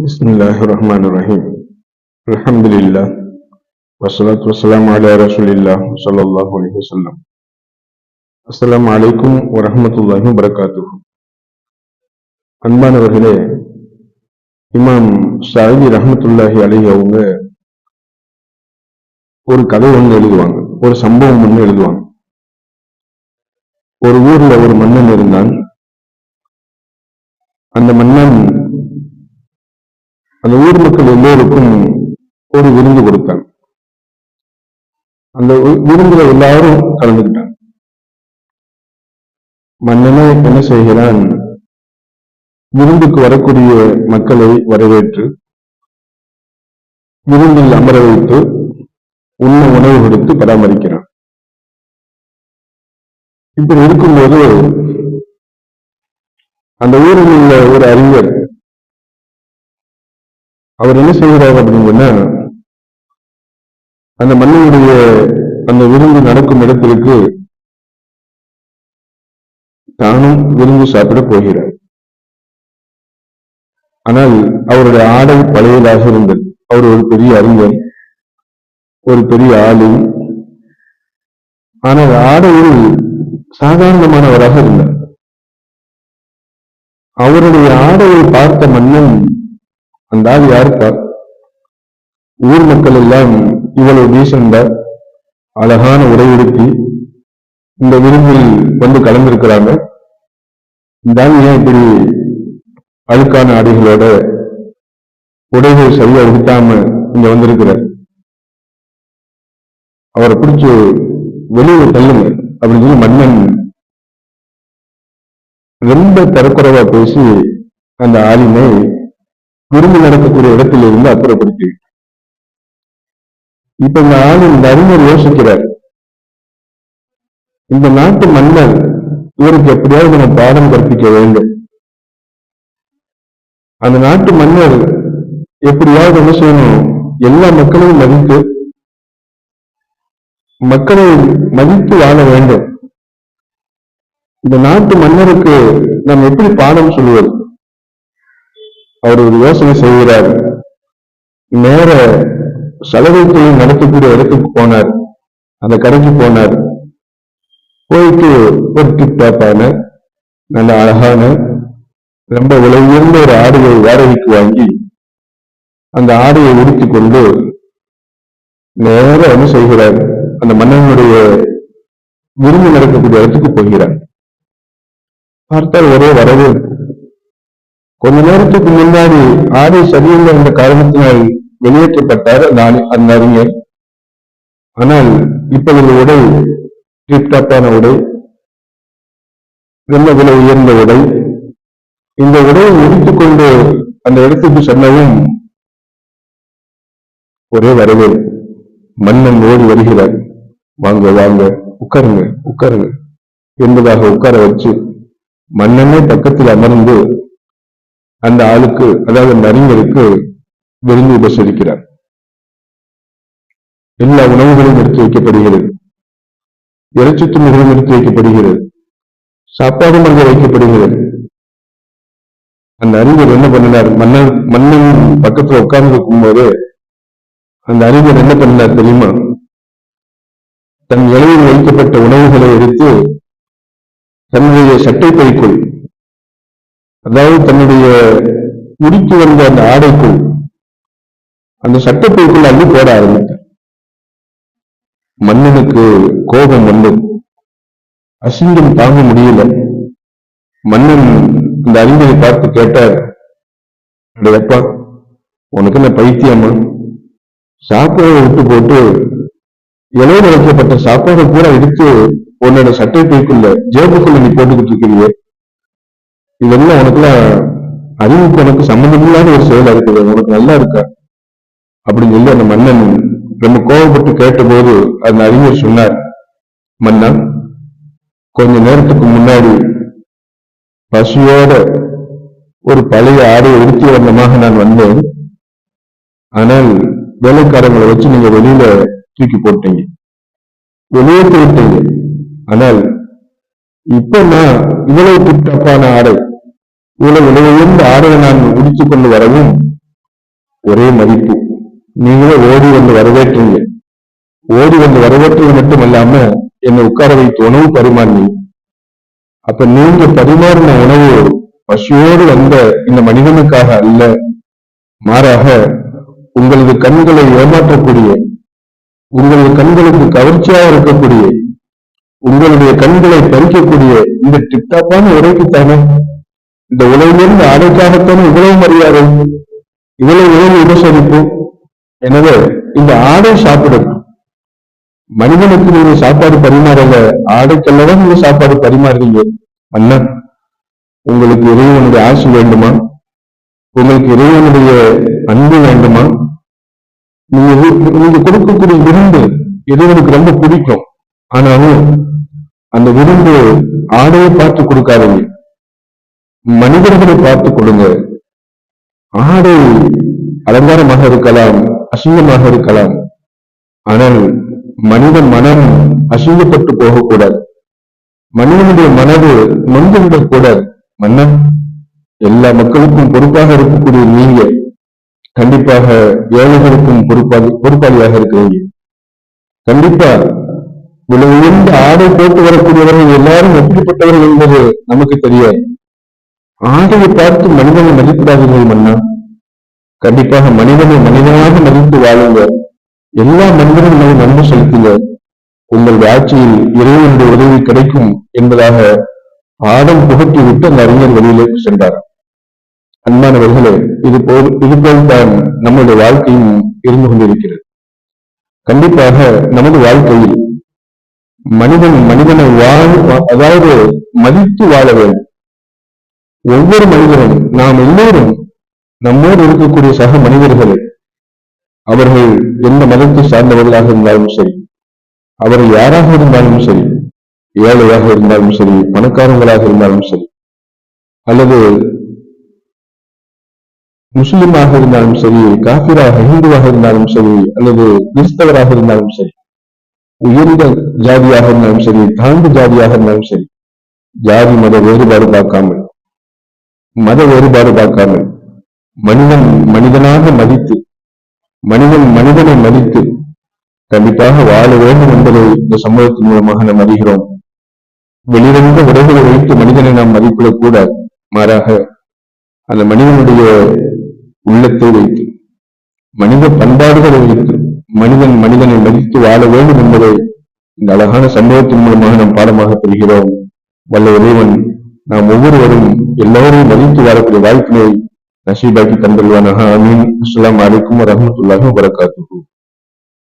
بسم الله الرحمن الرحيم الحمد لله والصلاة والسلام على رسول الله صلى الله عليه وسلم السلام عليكم ورحمة الله وبركاته அன்பானவர்களே இமாம் சாயிதி ரஹமத்துல்லாஹி அலைஹி அவங்க ஒரு கதை ஒன்று எழுதுவாங்க ஒரு சம்பவம் ஒன்று எழுதுவாங்க ஒரு ஊர்ல ஒரு மன்னன் இருந்தான் அந்த மன்னன் அந்த ஊர் மக்கள் எல்லோருக்கும் ஒரு விருந்து கொடுத்தாங்க. அந்த விருந்துல எல்லாரும் கலந்துக்கிட்டாங்க. மன்னனே என்ன செய்கிறான்? விருந்துக்கு வரக்கூடிய மக்களை வரவேற்று விருந்தில் அமர வைத்து உண்ண உணவு கொடுத்து பராமரிக்கிறான். இப்படி இருக்கும்போது அந்த ஊரில் உள்ள ஒரு அறிஞர் அவர் என்ன செய்கிறார் அப்படின்னு அந்த மன்னனுடைய அந்த விருந்து நடக்கும் இடத்திற்கு தானும் விருந்து சாப்பிட போகிறார். ஆனால் அவருடைய ஆடை பழையதாக இருந்தது. அவர் ஒரு பெரிய அறிஞர் ஒரு பெரிய ஆளு. ஆனால் ஆடையில் சாதாரணமானவராக இருந்தார். அவருடைய ஆடையை பார்த்த மன்னன் அந்த ஆவி யாருப்பார் ஊர் மக்கள் எல்லாம் இவ்வளவு டீசெண்டா அழகான உடை உடுத்தி இந்த விருந்தில் வந்து கலந்திருக்கிறாங்க. இந்த ஆவி ஏன் இப்படி அழுக்கான ஆடைகளோட உடைகள் சரியா உடுத்தாம இங்க வந்திருக்கிறார்? அவரை பிடிச்சு வெளியே தள்ளுங்க அப்படின்னு சொல்லி மன்னன் ரொம்ப தரக்குறைவா பேசி அந்த ஆளினை விருந்து நடக்கக்கூடிய இடத்தில் இருந்து அப்புறப்படுத்தி. இப்ப இந்த ஆள் இந்த அறிஞர் யோசிக்கிறார். இந்த நாட்டு மன்னர் இவருக்கு எப்படியாவது நம்ம பாடம் கற்பிக்க வேண்டும். அந்த நாட்டு மன்னர் எப்படியாவது என்ன செய்யணும்? எல்லா மக்களையும் மதித்து மக்களை மதித்து வாழ வேண்டும். இந்த நாட்டு மன்னருக்கு நாம் எப்படி பாடம் சொல்லுவது அவர் ஒரு யோசனை செய்கிறார். நேர சலவை தொழில் நடத்தக்கூடிய இடத்துக்கு போனார். அந்த கடைக்கு போனார். போயிட்டு ஒரு டிப்டாப்பான நல்ல அழகான ரொம்ப விலை உயர்ந்த ஒரு ஆடையை வாடகைக்கு வாங்கி அந்த ஆடையை உடுத்திக் கொண்டு நேரம் என்ன செய்கிறார்? அந்த மன்னனுடைய விருந்து நடக்கக்கூடிய இடத்துக்கு போகிறார். பார்த்தால் ஒரே வரவேற்பு. கொஞ்ச நேரத்துக்கு முன்னாடி ஆடை சரியில்லை என்ற காரணத்தினால் வெளியேற்றப்பட்டார் அந்த அந்த அறிஞர் ஆனால் இப்பொழுது உடை டிப்டாப்பான உடை ரொம்ப விலை உயர்ந்த உடை இந்த உடையை முடித்துக்கொண்டு கொண்டு அந்த இடத்துக்கு செல்லவும் ஒரே வரவே மன்னன் ஓடி வருகிறார். வாங்க வாங்க உட்காருங்க உட்காருங்க. என்பதாக உட்கார வச்சு மன்னனே பக்கத்தில் அமர்ந்து அந்த ஆளுக்கு அதாவது அந்த அறிஞருக்கு விருந்து உபசரிக்கிறார். எல்லா உணவுகளும் எடுத்து வைக்கப்படுகிறது. இறைச்சி துணிகளும் எடுத்து வைக்கப்படுகிறது. சாப்பாடும் அங்கே வைக்கப்படுகிறது. அந்த அறிஞர் என்ன பண்ணினார்? மன்னன் மன்னன் பக்கத்துல உட்கார்ந்து இருக்கும்போது அந்த அறிஞர் என்ன பண்ணினார் தெரியுமா? தன் இலையில் வைக்கப்பட்ட உணவுகளை எடுத்து தன்னுடைய சட்டை பைக்குள் அதாவது தன்னுடைய உடுத்தி வந்த அந்த ஆடைக்குள் அந்த சட்டப்பைக்குள் அள்ளி போட ஆரம்பித்தார். மன்னனுக்கு கோபம் வந்தது அசிங்கம் தாங்க முடியல. மன்னன் அந்த அறிஞரை பார்த்து கேட்டார் அப்பா உனக்கு என்ன பைத்தியமா? சாப்பாடை விட்டு போட்டு இலையில வைக்கப்பட்ட சாப்பாடு பூரா எடுத்து உன்னோட சட்டை பைக்குள்ள ஜேபுக்குள்ள நீ போட்டுக்கிட்டு இருக்கிறீங்க இதெல்லாம் உனக்குலாம் அறிவுக்கு உனக்கு சம்பந்தமில்லாத ஒரு செயலா இருக்குது. உனக்கு நல்லா இருக்கா? அப்படின்னு சொல்லி அந்த மன்னன் ரொம்ப கோபப்பட்டு கேட்டபோது அந்த அறிஞர் சொன்னார் மன்னா கொஞ்ச நேரத்துக்கு முன்னாடி பசியோட ஒரு பழைய ஆடை உடுத்தி வந்தமாக நான் வந்தேன். ஆனால் வேலைக்காரங்களை வச்சு நீங்க வெளியில தூக்கி போட்டீங்க. வெளியே போயிட்டீங்க. ஆனால் இப்ப நான் இவ்வளவு டிப்டாப்பான ஆடை இவ்வளவு விலையுந்த ஆடையை நான் உடுத்திக் கொண்டு வரவும் ஒரே மதிப்பு. நீங்களே ஓடி வந்து வரவேற்றீங்க. ஓடி வந்து வரவேற்றது மட்டுமல்லாம என்னை உட்கார வைத்து உணவு பரிமாறினீங்க. அப்ப நீங்க பரிமாறின உணவு பசியோடு வந்த இந்த மனிதனுக்காக அல்ல மாறாக உங்களது கண்களை ஏமாற்றக்கூடிய உங்களது கண்களுக்கு கவர்ச்சியாக இருக்கக்கூடிய உங்களுடைய கண்களை பறிக்கக்கூடிய இந்த டிப்டாப்பான உரைக்குத்தானே இந்த உலகிலிருந்து ஆடைக்காகத்தானே இவ்வளவு மரியாதை இவ்வளவு உணவு உபசரிப்பு. எனவே இந்த ஆடை சாப்பிடட்டும் மனிதனுக்கு நீங்க சாப்பாடு பரிமாறல ஆடைக்கல்லதான் நீங்க சாப்பாடு பரிமாறுறீங்க. அண்ணா உங்களுக்கு இறைவனுடைய ஆசை வேண்டுமா? உங்களுக்கு இறைவனுடைய அன்பு வேண்டுமா? நீங்க நீங்க கொடுக்கக்கூடிய விருந்து இறைவனுக்கு ரொம்ப பிடிக்கும். ஆனாலும் அந்த விருந்து ஆடையை பார்த்து கொடுக்காதீங்க. மனிதர்களை பார்த்து கொடுங்க. ஆடை அலங்காரமாக இருக்கலாம் அசிங்கமாக இருக்கலாம். ஆனால் மனித மனம் அசிங்கப்பட்டு போகக்கூடாது. மனிதனுடைய மனது நொந்து கூடாது மன்னன் எல்லா மக்களுக்கும் பொறுப்பாக இருக்கக்கூடிய நீங்க கண்டிப்பாக ஏழைகளுக்கும் பொறுப்பாளி பொறுப்பாளியாக இருக்கிறீங்க. கண்டிப்பா விலை உயர்ந்த ஆடை போட்டு வரக்கூடியவர்கள் எல்லாரும் எப்படிப்பட்டவர்கள் என்பது நமக்கு தெரியாது ஆடையை பார்த்து மனிதனை மதிப்பிடாதீர்கள் மன்னா. கண்டிப்பாக மனிதனை மனிதனாக மதித்து வாழுங்க. எல்லா மனிதரும் மீது அன்பு செலுத்துங்க. உங்கள் ஆட்சியில் இறைவனுடைய உதவி கிடைக்கும் என்பதாக பாடம் புகட்டி விட்டு அந்த அறிஞர் வெளியிலே சென்றார். அன்பானவர்களே இது போல் இதுபோல்தான் நம்முடைய வாழ்க்கையும் இருந்து கொண்டிருக்கிறது. கண்டிப்பாக நமது வாழ்க்கையில் மனிதன் மனிதனை வாழ் அதாவது மதித்து வாழ வேண்டும். ஒவ்வொரு மனிதரும் நாம் எல்லோரும் நம்மோடு இருக்கக்கூடிய சக மனிதர்கள் அவர்கள் எந்த மதத்தை சார்ந்தவர்களாக இருந்தாலும் சரி அவர்கள் யாராக இருந்தாலும் சரி ஏழையாக இருந்தாலும் சரி பணக்காரங்களாக இருந்தாலும் சரி அல்லது முஸ்லிமாக இருந்தாலும் சரி காபிராக இந்துவாக இருந்தாலும் சரி அல்லது கிறிஸ்தவராக இருந்தாலும் சரி உயர்ந்த ஜாதியாக இருந்தாலும் சரி தாழ்ந்த ஜாதியாக இருந்தாலும் சரி ஜாதி மத வேறுபாடு பார்க்காமல் மத வேறுபாடு பார்க்காமல் மனிதன் மனிதனாக மதித்து மனிதன் மனிதனை மதித்து கண்டிப்பாக வாழ வேண்டும் என்பதை இந்த சம்பவத்தின் மூலமாக நாம் அறிகிறோம் வெளிவந்த உடைகளை வைத்து மனிதனை நாம் மதிப்பிடக் கூடாது மாறாக அந்த மனிதனுடைய உள்ளத்தை வைத்து மனித பண்பாடுகளை வைத்து மனிதன் மனிதனை மதித்து வாழ வேண்டும் என்பதை இந்த அழகான சம்பவத்தின் மூலமாக நாம் பாடமாக பெறுகிறோம். வல்ல இறைவன் நாம் ஒவ்வொருவரும் எல்லோரையும் மதித்து வாழக்கூடிய வாய்ப்பினை நசீபாக்கி தந்துள்வானாக அமீன் அஸ்லாம் அலைக்கும் வரஹ்மத்துல்லாஹி வபரகாத்துஹு.